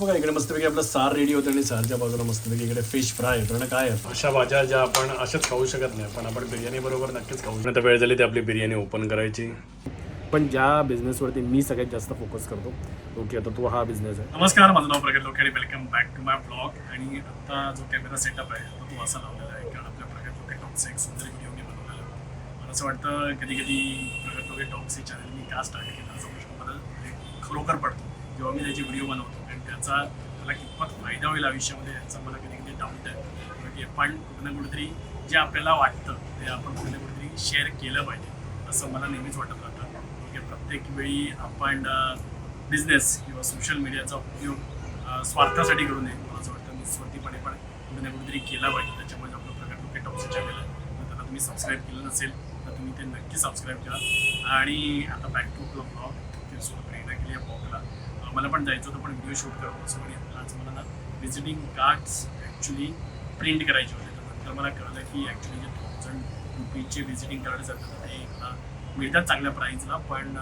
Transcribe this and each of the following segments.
बघा इकडे मस्तपैकी आपलं सार रेडी होतं आणि सारच्या बाजूला मस्तपैकी इकडे फिश फ्राय आहे. कारण काय अशा भाज्या ज्या आपण अशाच खाऊ शकत नाही. पण आपण बिर्याणी बरोबर नक्कीच खाऊ शकतो. आता वेळ झाली ती आपली बिर्याणी ओपन करायची. पण ज्या बिझनेसवरती मी सगळ्यात जास्त फोकस करतो ओके आता तो हा बिझनेस आहे. नमस्कार माझं नाव प्रगत लोके आणि welcome back to my blog आणि आता जो कॅमेरा सेटअप आहे तो तो असा लावलेला आहे. कारण आपल्या प्रगत लोके टॉक्स एक सुंदर व्हिडिओ मी बनवलेला. मला असं वाटतं कधी कधी प्रगत लोके टॉक्स हे चॅनल मी का स्टार्ट केलं असा प्रश्न मला खरोखर पडतो. जेव्हा मी त्याचे व्हिडिओ बनवतो. आणि त्याचा मला कितपत फायदा होईल आयुष्यामध्ये याचा मला कधी कधी डाऊट आहे. की पण कुठं ना कुठेतरी जे आपल्याला वाटतं ते आपण कुठे ना कुठेतरी शेअर केलं पाहिजे. असं मला नेहमीच वाटत राहतं. की प्रत्येक वेळी आपण बिझनेस किंवा सोशल मीडियाचा उपयोग स्वार्थासाठी करू नये. मला असं वाटतं निस्वार्थीपणे पण कुठे ना कुठेतरी केला पाहिजे. त्याच्यामुळे आपलं प्रकार लोके टॉपचं चॅनल आहे. तर त्याला तुम्ही सबस्क्राईब केलं नसेल तर तुम्ही ते नक्की सबस्क्राईब करा. आणि आता बॅक टू आपलं ब्लॉग ते सुद्धा प्रेरणा केली या ब्लॉगला मला पण जायचं होतं पण व्हिडिओ शूट करतो असं आज मला ना व्हिजिटिंग कार्ड्स ॲक्च्युली प्रिंट करायचे होते. तर नंतर मला कळलं की ॲक्च्युली जे थाउजंड रुपीजचे व्हिजिटिंग कार्ड्स आहेत ते मला मिळतात चांगल्या प्राईजला पण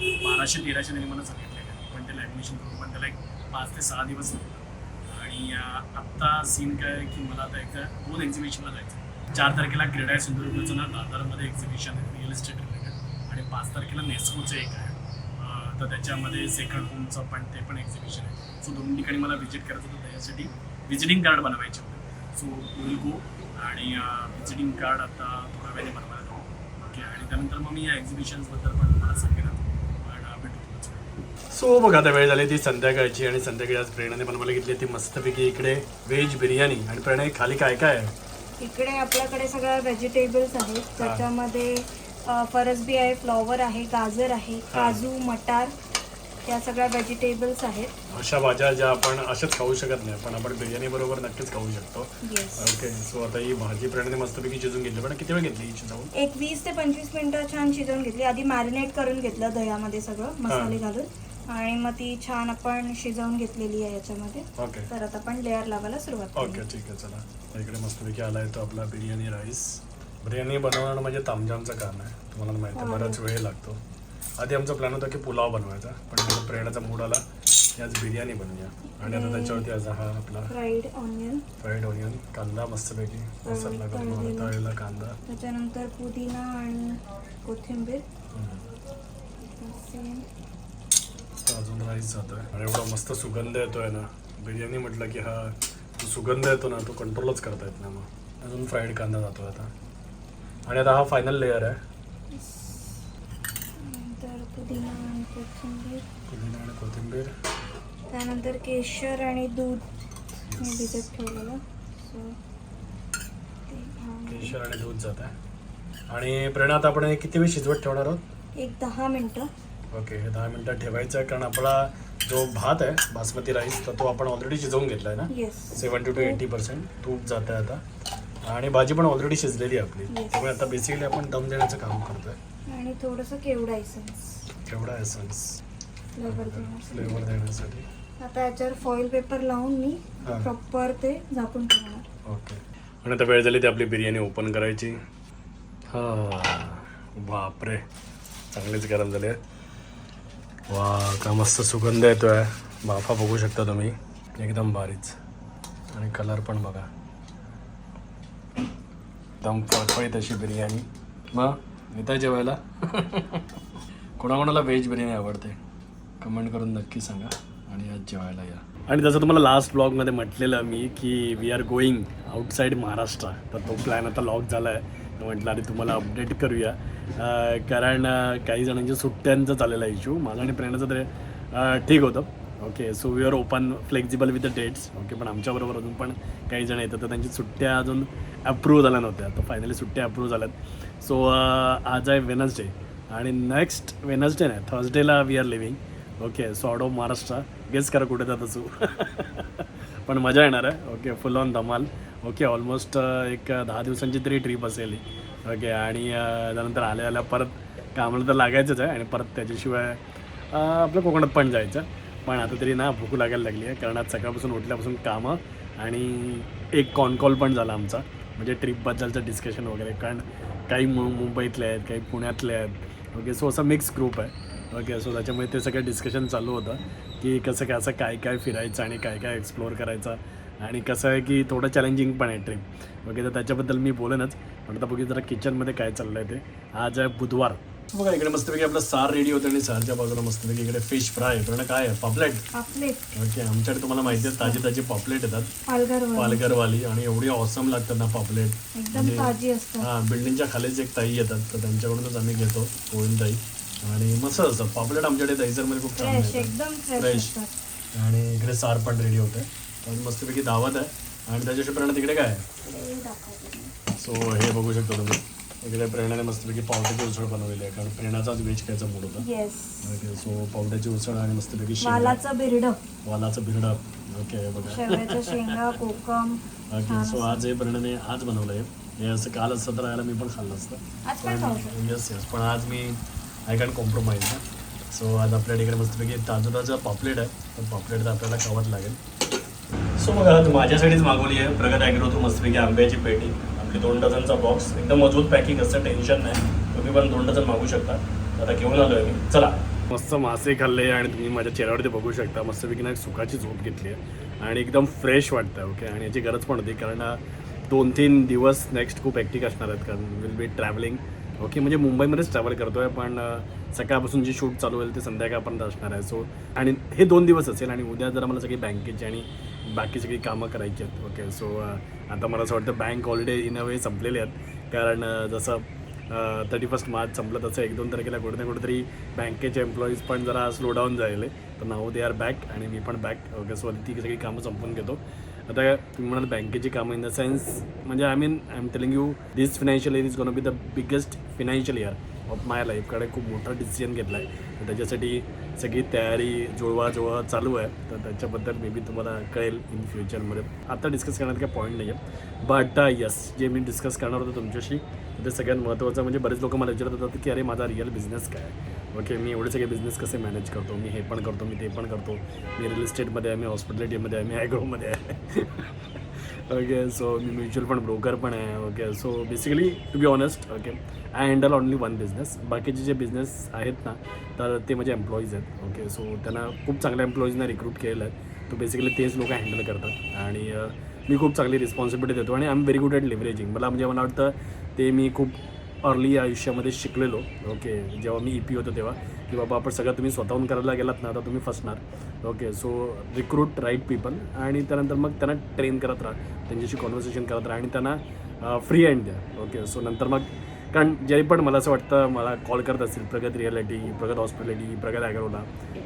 बाराशे तेराशे त्यांनी मला सांगितले. पण ते लॅमिनेशन करून पण त्याला एक पाच ते सहा दिवस लागतात. आणि आत्ता सीन काय आहे की मला आता एकदा दोन एक्झिबिशनला जायचं चार तारखेला क्रीडा आहे सिंधुदुर्गचं ना दादरमध्ये एक्झिबिशन आहे रिअल इस्टेट रिलेटेड आणि पाच तारखेला नेस्कोचं एक आहे. तर त्याच्यामध्ये सेकंड होमचं पण ते पण एक्झिबिशन आहे. सो दोन ठिकाणी मला व्हिजिट करायचं होतं त्याच्यासाठी व्हिजिटिंग कार्ड बनवायचे होते. सो विल गो आणि व्हिजिटिंग कार्ड आता थोड्या वेळाने बनवायला ओके आणि त्यानंतर मग मी या एक्झिबिशन्सबद्दल पण तुम्हाला सांगेन. सो बघ आता वेळ झाली ती संध्याकाळची आणि संध्याकाळी आज प्रेरणाने बनवायला घेतली ती मस्तपैकी इकडे व्हेज बिर्याणी. आणि प्रेरणा खाली काय काय आहे? इकडे आपल्याकडे सगळ्या व्हेजिटेबल्स आहेत. त्याच्यामध्ये फरसबी आहे फ्लॉवर आहे गाजर आहे काजू मटार या सगळ्या व्हेजिटेबल्स आहेत. अशा भाज्या ज्या आपण अशाच खाऊ शकत नाही पण आपण बिर्याणी बरोबर नक्कीच खाऊ शकतो. येस ओके सो आता ही भाजी प्रेरणाने मस्तपैकी शिजून घेतली. पण किती वेळ घेतली ही शिजवून? एक वीस ते पंचवीस मिनिटं छान शिजवून घेतली. आधी मॅरिनेट करून घेतलं दह्यामध्ये सगळं मसाले घालून. आणि मग ती छान आपण शिजवून घेतलेली आहे याच्यामध्ये. ओके तर आता आपण लेअर लावायला सुरुवात ओके ठीक आहे चला. इकडे मस्तपैकी आला आहे तो आपला बिर्याणी राईस. बिर्याणी बनवणं म्हणजे तामझामचं काम आहे. तुम्हाला माहिती आहे हो. बराच वेळ लागतो. आधी आमचा प्लॅन होता की पुलाव बनवायचा पण मला प्रेरणाचा मूड आला की आज बिर्याणी बनवूया. आणि आता त्याच्यावरती आज हा आपला फ्राईड ऑनियन. फ्राईड ऑनियन कांदा मस्तपैकी मसाला करून तळलेला. कांदा. त्याच्यानंतर पुदिना आणि कोथिंबीर. अजून राईस जातोय. आणि एवढा मस्त सुगंध येतोय ना. बिर्याणी म्हटलं की हा सुगंध येतो ना तो कंट्रोलच करता येत नाही मग. अजून फ्राईड कांदा जातो आता. आणि आता हा फायनल लेअर आहे. नंतर पुदिना आणि कोथिंबीर. पुदिना आणि कोथिंबीर. त्यानंतर केशर आणि दूध मी भिजत ठेवलेलं. सो केशर आणि दूध जात आहे. आणि प्रेरणा आता आपण हे किती वेळ शिजवत ठेवणार आहोत? एक दहा मिनटं. ओके दहा मिनटात ठेवायचं आहे कारण आपला जो भात आहे बासमती राईस तर तो आपण ऑलरेडी शिजवून घेतला आहे ना सेवन्टी टू एटी पर्सेंट तूप जात आहे आता. आणि भाजी पण ऑलरेडी शिजलेली आहे आपली. Yes. त्यामुळे आता बेसिकली आपण दम देण्याचं काम करतोय. आणि थोडंसं केवडा एसन्स केवढा एसन्स फ्लेवर देण्यासाठी. फ्लेवर देण्यासाठी. आता याच्यावर फॉईल पेपर लावून मी हा. प्रॉपर ते झाकून ठेवणार. ओके आणि आता वेळ झाली ती आपली बिर्याणी ओपन करायची. हा. बापरे. चांगलीच गरम झाली आहे. वा का मस्त सुगंध येतोय. बाफा बघू शकता तुम्ही. एकदम भारीच. आणि कलर पण बघा. एकदम फळफळीत अशी बिर्याणी. मग येताय जेवायला? कोणाकोणाला व्हेज बिर्याणी आवडते? कमेंट करून नक्की सांगा आणि आज जेवायला या. आणि जसं तुम्हाला लास्ट ब्लॉगमध्ये म्हटलेलं मी की we are going outside Maharashtra तर तो प्लॅन आता लॉक झाला आहे म्हटलं अरे तुम्हाला अपडेट करूया. कारण काही जणांच्या सुट्ट्यांचा चाललेला इश्यू माझा आणि प्रेरणाचं तरी ठीक होतं. Okay so we are open flexible with the dates okay पण आमच्याबरोबर अजून पण काही जण येतात तर त्यांची सुट्ट्या अजून अप्रूव्ह झाल्या नव्हत्या. तर फायनली सुट्ट्या अप्रूव्ह झाल्यात. सो आज आहे वेनसडे आणि नेक्स्ट वेनसडे नाही थर्सडेला we are leaving okay south of Maharashtra guess करा कुठे जात असू पण मजा येणार आहे. ओके फुल ऑन धमाल. ओके ऑलमोस्ट एक दहा दिवसांची तरी ट्रिप असेल ओके आणि त्यानंतर आल्या आल्या परत कामाला तर लागायचंच आहे. आणि परत त्याच्याशिवाय आपल्या आपलं कोकणात पण जायचं. पण आता तरी ना भूक लागायला लागली आहे कारण आज सकाळपासून उठल्यापासून कामं आणि एक कॉन कॉल पण झाला आमचा म्हणजे ट्रिपबद्दलचं डिस्कशन वगैरे. कारण काही मु मुंबईतले आहेत काही पुण्यातले आहेत ओके सो असा मिक्स ग्रुप आहे. ओके सो त्याच्यामुळे ते सगळं डिस्कशन चालू होतं की कसं काय असं काय काय फिरायचं आणि काय काय एक्सप्लोअर करायचं आणि कसं आहे की थोडं चॅलेंजिंग पण आहे ट्रिप ओके तर त्याच्याबद्दल मी बोलेनच पण आता बघू जरा किचनमध्ये काय चाललं आहे ते. आज आहे बुधवार. बघा इकडे मस्तपैकी आपलं सार रेडी होतं आणि सारच्या बाजूला मस्तपैकी इकडे फिश फ्राय पण काय आहे? पापलेट पापलेट ओके आमच्याकडे तुम्हाला माहिती आहे ताजी ताजी पापलेट येतात. पालघर पालघरवाली. आणि एवढी ऑसम लागतात ना पापलेट एकदम ताजी असतात. हा बिल्डिंगच्या खालीच एक ताई येतात. तर त्यांच्याकडूनच आम्ही घेतो गोविंद ताई आणि मस्त असतं पापलेट आमच्याकडे दहीसरमध्ये खूप छान फ्रेश मिळतात. एकदम फ्रेश. असतात. आणि इकडे सार पण रेडी होते आणि मस्तपैकी दावत आहे. आणि त्याच्याशी प्रेरणा तिकडे काय आहे? दाखवते. मी. सो हे बघू शकतो तुम्ही. इकडे प्रेरणाने मस्तपैकी पावट्याची उसळ बनवलेली आहे. कारण प्रेरणाचाच व्हेज खायचा मूड होता. येस ओके सो पावट्याची उसळ आणि मस्तपैकी शेंगा. वालाचं बिरडं वालाचं बिरडं ओके बघा. शेवयाच्या शेंगा कोकम ओके सो आज हे प्रेरणाने आज बनवलं आहे. हे असं काल असतं तर राहायला मी पण खाल्लं असतं. आज पण खाऊ शकतो. येस येस पण आज मी आय कॅन कॉम्प्रोमाइज ना. सो आज आपल्या इकडे मस्तपैकी ताजं ताजं पापलेट आहे. तर पापलेट तर आपल्याला खावंच लागेल. सो बघा आज माझ्यासाठीच मागवली आहे प्रगत ॲग्रोतून मस्तपैकी आंब्याची पेटी. आपली दोन डझनचा बॉक्स एकदम मजबूत पॅकिंग असतं टेन्शन नाही. तुम्ही पण दोन डझन मागू शकता. आता घेऊन आलो आहे मी. चला. मस्त मासे खाल्ले आणि तुम्ही माझ्या चेहऱ्यावरती बघू शकता. मस्तपैकी ना एक सुखाची झोप घेतली आहे. आणि एकदम फ्रेश वाटतं ओके आणि याची गरज पण होती कारण दोन तीन दिवस नेक्स्ट खूप ॲक्टिक असणार आहेत कारण विल बी ट्रॅव्हलिंग ओके म्हणजे मुंबईमध्येच ट्रॅव्हल करतो आहे पण सकाळपासून जे शूट चालू होईल ते संध्याकाळपर्यंत असणार आहे. सो आणि हे दोन दिवस असेल आणि उद्या जरा मला सगळी बँकेची आणि बाकी सगळी कामं करायची आहेत. ओके सो आता मला असं वाटतं bank holiday in a way संपलेले आहेत. कारण जसं थर्टी फर्स्ट मार्च संपलं तसं एक दोन तारखेला कुठे ना कुठेतरी बँकेचे एम्प्लॉईज पण जरा स्लो डाऊन झालेले तर नाव दे आर बॅक आणि मी पण बॅक ओके सो ती सगळी कामं संपवून घेतो. आता तुम्ही म्हणाल बँकेची कामं इन द सेन्स म्हणजे I mean I am telling you this financial year is gonna be the biggest financial year of my लाईफकडे खूप मोठा डिसिजन घेतला आहे तर त्याच्यासाठी सगळी तयारी जुळवा जुळवा चालू आहे. तर त्याच्याबद्दल मे बी तुम्हाला कळेल इन फ्युचरमध्ये आता डिस्कस करण्यात काही पॉईंट नाही आहे बट यस जे मी डिस्कस करणार होतो तुमच्याशी ते सगळ्यात महत्त्वाचं म्हणजे बरेच लोक मला विचारत होतात की अरे माझा रिअल बिझनेस काय ओके मी एवढे सगळे बिझनेस कसे मॅनेज करतो? मी हे पण करतो मी ते पण करतो. मी रिअल इस्टेटमध्ये आहे मी हॉस्पिटॅलिटीमध्ये आहे मी ॲग्रोमध्ये आहे. ओके सो मी म्युच्युअल फंड ब्रोकर पण आहे. Okay so basically to be honest okay I handle only one business बाकीचे जे बिझनेस आहेत ना तर ते माझे एम्प्लॉईज आहेत. ओके सो त्यांना खूप चांगल्या एम्प्लॉईजना रिक्रूट केलेलं आहे. तो बेसिकली तेच लोक हँडल करतात. आणि मी खूप चांगली रिस्पॉन्सिबिलिटी देतो आणि I am very good at leveraging मला म्हणजे मला वाटतं ते मी खूप अर्ली आयुष्यामध्ये शिकलेलो. ओके जेव्हा मी ई पी होतो तेव्हा की बाबा आपण सगळं तुम्ही स्वतःहून करायला गेलात ना तर तुम्ही फसणार. Okay so recruit right people आणि त्यानंतर मग त्यांना ट्रेन करत राहा. त्यांच्याशी कॉन्व्हर्सेशन करत राहा आणि त्यांना फ्री हँड द्या. ओके सो नंतर मग कारण जे पण मला असं वाटतं मला कॉल करत असतील प्रगत रियालिटी प्रगत हॉस्पिटॅलिटी प्रगत ॲग्रोला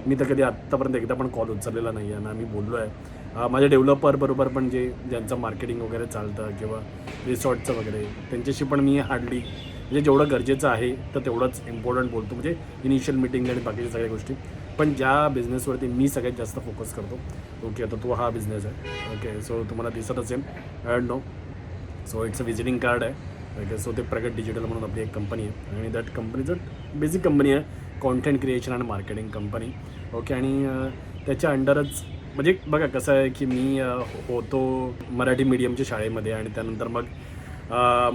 मी तर कधी आत्तापर्यंत एकदा पण कॉल उचललेला नाही आहे ना मी बोललो आहे माझ्या डेव्हलपर बरोबर पण जे ज्यांचं मार्केटिंग वगैरे चालतं किंवा रिसॉर्टचं वगैरे त्यांच्याशी पण मी हार्डली म्हणजे जेवढं गरजेचं आहे तर तेवढंच इम्पॉर्टंट बोलतो. म्हणजे इनिशियल मिटिंग आणि बाकीच्या सगळ्या गोष्टी. पण ज्या बिझनेसवरती मी सगळ्यात जास्त फोकस करतो ओके आता तो हा बिझनेस आहे. ओके सो तुम्हाला दिसत असेल. I know so it's a visiting card आहे. सो ते प्रगत डिजिटल म्हणून आपली एक कंपनी आहे. आणि दॅट कंपनीचं बेसिक कंपनी आहे कॉन्टेंट क्रिएशन आणि मार्केटिंग कंपनी ओके आणि त्याच्या अंडरच म्हणजे बघा कसं आहे की मी होतो मराठी मीडियमच्या शाळेमध्ये आणि त्यानंतर मग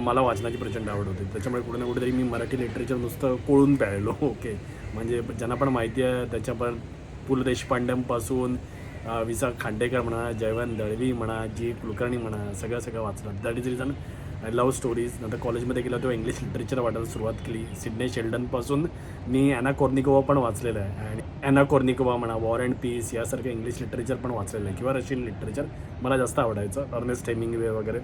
मला वाचनाची प्रचंड आवड होती. त्याच्यामुळे कुठे ना कुठेतरी मी मराठी लिटरेचर नुसतं कोळून प्यायलो. ओके म्हणजे ज्यांना पण माहिती आहे त्याच्या पण पु ल देशपांड्यांपासून विसा खांडेकर म्हणा जयवंत दळवी म्हणा जी कुलकर्णी म्हणा सगळं सगळं वाचलं that is reason love stories नंतर कॉलेजमध्ये गेलो तेव्हा इंग्लिश लिटरेचर वाटायला सुरुवात केली. सिडने शेल्डनपासून मी अॅना कॉर्निकोवा पण वाचलेलं आहे. आणि अॅना कॉर्निकोवा म्हणा वॉर अँड पीस यासारखं इंग्लिश लिटरेचर पण वाचलेलं आहे. किंवा रशियन लिटरेचर मला जास्त आवडायचं. अर्नेस्ट हेमिंगवे वगैरे.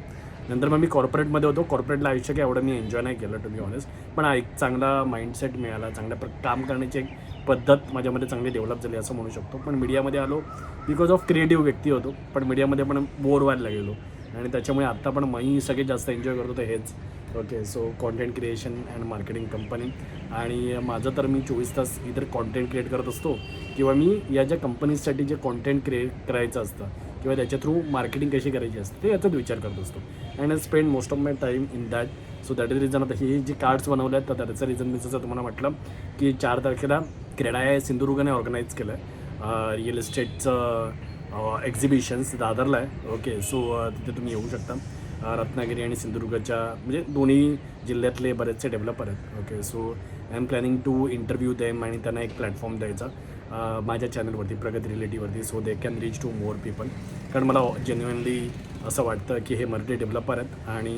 नंतर मग मी कॉर्पोरेटमध्ये होतो. कॉर्पोरेटला आयुष्य काही एवढं मी एन्जॉय नाही केलं टू बी ऑनेस्ट पण एक चांगला माइंडसेट मिळाला. चांगल्या प्र काम करण्याची एक पद्धत माझ्यामध्ये चांगली डेव्हलप झाली असं म्हणू शकतो. पण मीडियामध्ये आलो बिकॉज ऑफ क्रिएटिव्ह व्यक्ती होतो. पण मीडियामध्ये पण बोर व्हायला गेलो आणि त्याच्यामुळे आत्ता पण मी सगळ्यात जास्त एन्जॉय करतो ते हेच. Okay so content creation and marketing company आणि माझं तर मी चोवीस तास इतर कॉन्टेंट क्रिएट करत असतो. किंवा मी या ज्या कंपनीजसाठी जे कॉन्टेंट क्रिएट करायचं असतं किंवा त्याच्या थ्रू मार्केटिंग कशी करायची असते ते याचाच विचार करत असतो. And I spend most of my time in that so that is reason आता हे जी कार्ड्स बनवले आहेत तर त्याचं रिझन मी जसं तुम्हाला म्हटलं की चार तारखेला क्रेडा आहे ऑर्गनाईज केलं आहे रिअल इस्टेटचं एक्झिबिशन्स दादरला आहे. ओके सो तिथे तुम्ही येऊ शकता. रत्नागिरी आणि सिंधुदुर्गच्या म्हणजे दोन्ही जिल्ह्यातले बरेचसे डेव्हलपर आहेत. Okay so I am planning to interview them आणि त्यांना एक प्लॅटफॉर्म द्यायचा माझ्या चॅनलवरती Pragati रिलेटिव्हवरती so they can reach to more people कारण मला जेन्युअनली असं वाटतं की हे मराठी डेव्हलपर आहेत आणि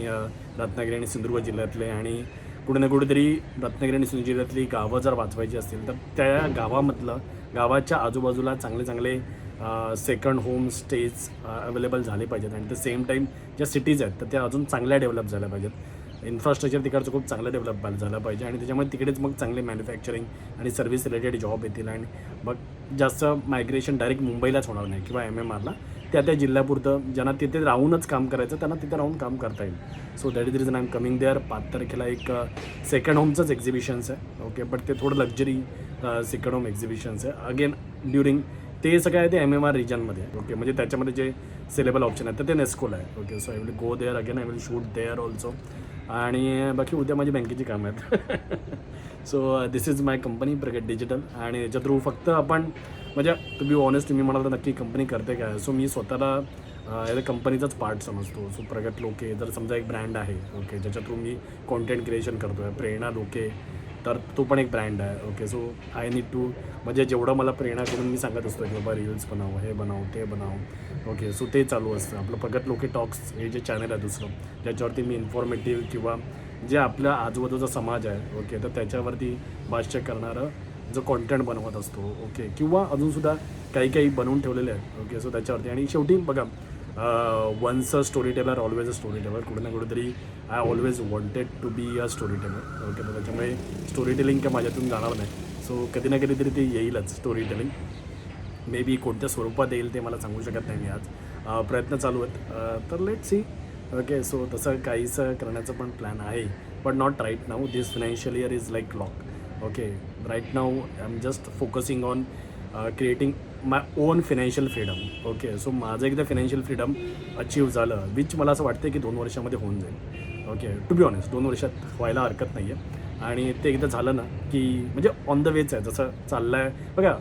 रत्नागिरी आणि सिंधुदुर्ग जिल्ह्यातले आणि कुठे ना कुठेतरी रत्नागिरी आणि सिंधुदुर्गातली जिल्ह्यातली गावं जर वाचवायची असतील तर त्या गावामधलं गावाच्या आजूबाजूला चांगले चांगले सेकंड होम स्टेज अवेलेबल झाले पाहिजेत. आणि द सेम टाईम ज्या सिटीज आहेत तर त्या अजून चांगल्या डेव्हलप झाल्या पाहिजेत. इन्फ्रास्ट्रक्चर तिकडचं खूप चांगलं डेव्हलप झालं पाहिजे. आणि त्याच्यामुळे तिकडेच मग चांगले मॅन्युफॅक्चरिंग आणि सर्व्हिस रिलेटेड जॉब येतील. आणि मग जास्त मायग्रेशन डायरेक्ट मुंबईलाच होणार नाही किंवा एम एम आरला त्या त्या जिल्ह्यापुरतं ज्यांना तिथे राहूनच काम करायचं त्यांना तिथे राहून काम करता येईल. So that is reason I am coming there पाच तारखेला एक सेकंड होमचंच एक्झिबिशन्स आहे. ओके बट ते थोडं लक्झरी सेकंड होम एक्झिबिशन्स आहे. अगेन ड्युरिंग ते सगळं आहे ते एम एम आर रिजनमध्ये ओके म्हणजे त्याच्यामध्ये जे सिलेबल ऑप्शन आहेत तर ते नेस्कोला आहे. Okay so I will go there again I will shoot there also आणि बाकी उद्या माझी बँकेची कामं आहेत. So this is my company Pragat Digital आणि याच्या थ्रू फक्त आपण म्हणजे टू बी ऑनेस्ट तुम्ही म्हणाल तर नक्की कंपनी करते काय? सो मी स्वतःला या कंपनीचाच पार्ट समजतो. सो प्रगत लोके जर समजा एक ब्रँड आहे ओके ज्याच्या थ्रू मी कॉन्टेंट क्रिएशन करतो आहे प्रेरणा लोके तर तो पण एक ब्रँड आहे. Okay so I need to म्हणजे जेवढं मला प्रेरणा करून मी सांगत असतो की बाबा रील्स बनाव हे बनाव ते बनाव. ओके सो ते चालू असतं. आपलं प्रगत लोके टॉक्स हे जे चॅनल आहे दुसरं ज्याच्यावरती मी इन्फॉर्मेटिव्ह किंवा जे आपल्या आजूबाजूचा समाज आहे ओके तर त्याच्यावरती भाष्य करणारं जो कॉन्टेंट बनवत असतो ओके किंवा अजूनसुद्धा काही काही बनवून ठेवलेले आहेत ओके सो त्याच्यावरती. आणि शेवटी बघा once a story teller always a story teller कुठे ना कुठेतरी I always wanted to be a story teller okay तर त्याच्यामुळे स्टोरी टेलिंग काय माझ्यातून जाणार नाही. सो कधी ना कधीतरी ते येईलच स्टोरी टेलिंग मे बी कोणत्या स्वरूपात येईल ते मला सांगू शकत नाही मी आज. प्रयत्न चालू आहेत. तर लेट सी ओके सो तसं काहीसं करण्याचं पण प्लॅन आहे but not right now this financial year is like lock okay right now I am just focusing on creating my own financial freedom okay so माझं एकदा फिनान्शियल फ्रीडम अचीव झालं which मला असं वाटतं की दोन वर्षामध्ये होऊन जाईल. ओके टू बी ऑनेस्ट दोन वर्षात व्हायला हरकत नाही आहे आणि ते एकदा झालं ना की म्हणजे ऑन द वेच आहे जसं चाललं आहे बघा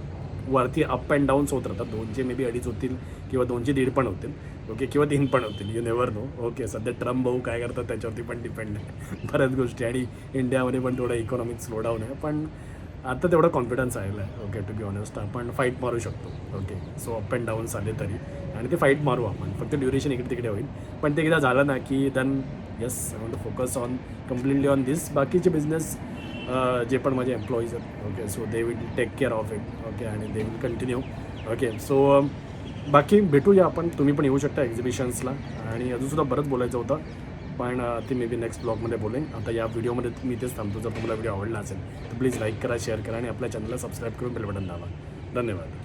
वरती अप अँड डाऊन्स होत राहतात. दोनचे मे बी अडीच होतील किंवा दोनचे दीड पण होतील. ओके किंवा तीन पण होतील. यू नेवर नो ओके सध्या ट्रम्प भाऊ काय करतात त्याच्यावरती पण डिपेंड आहे. बऱ्याच गोष्टी. आणि इंडियामध्ये पण थोडं इकॉनॉमिक स्लोडाऊन आहे. पण आता तेवढा कॉन्फिडन्स आलेला आहे. ओके टू बी ऑनेस्ट आपण फाईट मारू शकतो. Okay so up and downs आले तरी. आणि ते फाईट मारू आपण. फक्त ड्युरेशन इकडे तिकडे होईल. पण ते एकदा झालं ना की then yes I want to focus on completely on this बाकीचे बिझनेस जे पण माझे एम्प्लॉईज आहेत okay so they will take care of it okay आणि they will continue okay so बाकी भेटूया आपण. तुम्ही पण येऊ शकता एक्झिबिशन्सला आणि अजूनसुद्धा बरंच बोलायचं होतं. पण uh, ते मे बी नेक्स्ट ब्लॉगमध्ये बोलेन. आता या व्हिडिओमध्ये मी तेच थांबतो. जर तुम्हाला व्हिडिओ आवडला असेल तर प्लीज लाईक करा शेअर करा आणि आपल्या चॅनलला सबस्क्राईब करून बेल बटन दाबा. धन्यवाद.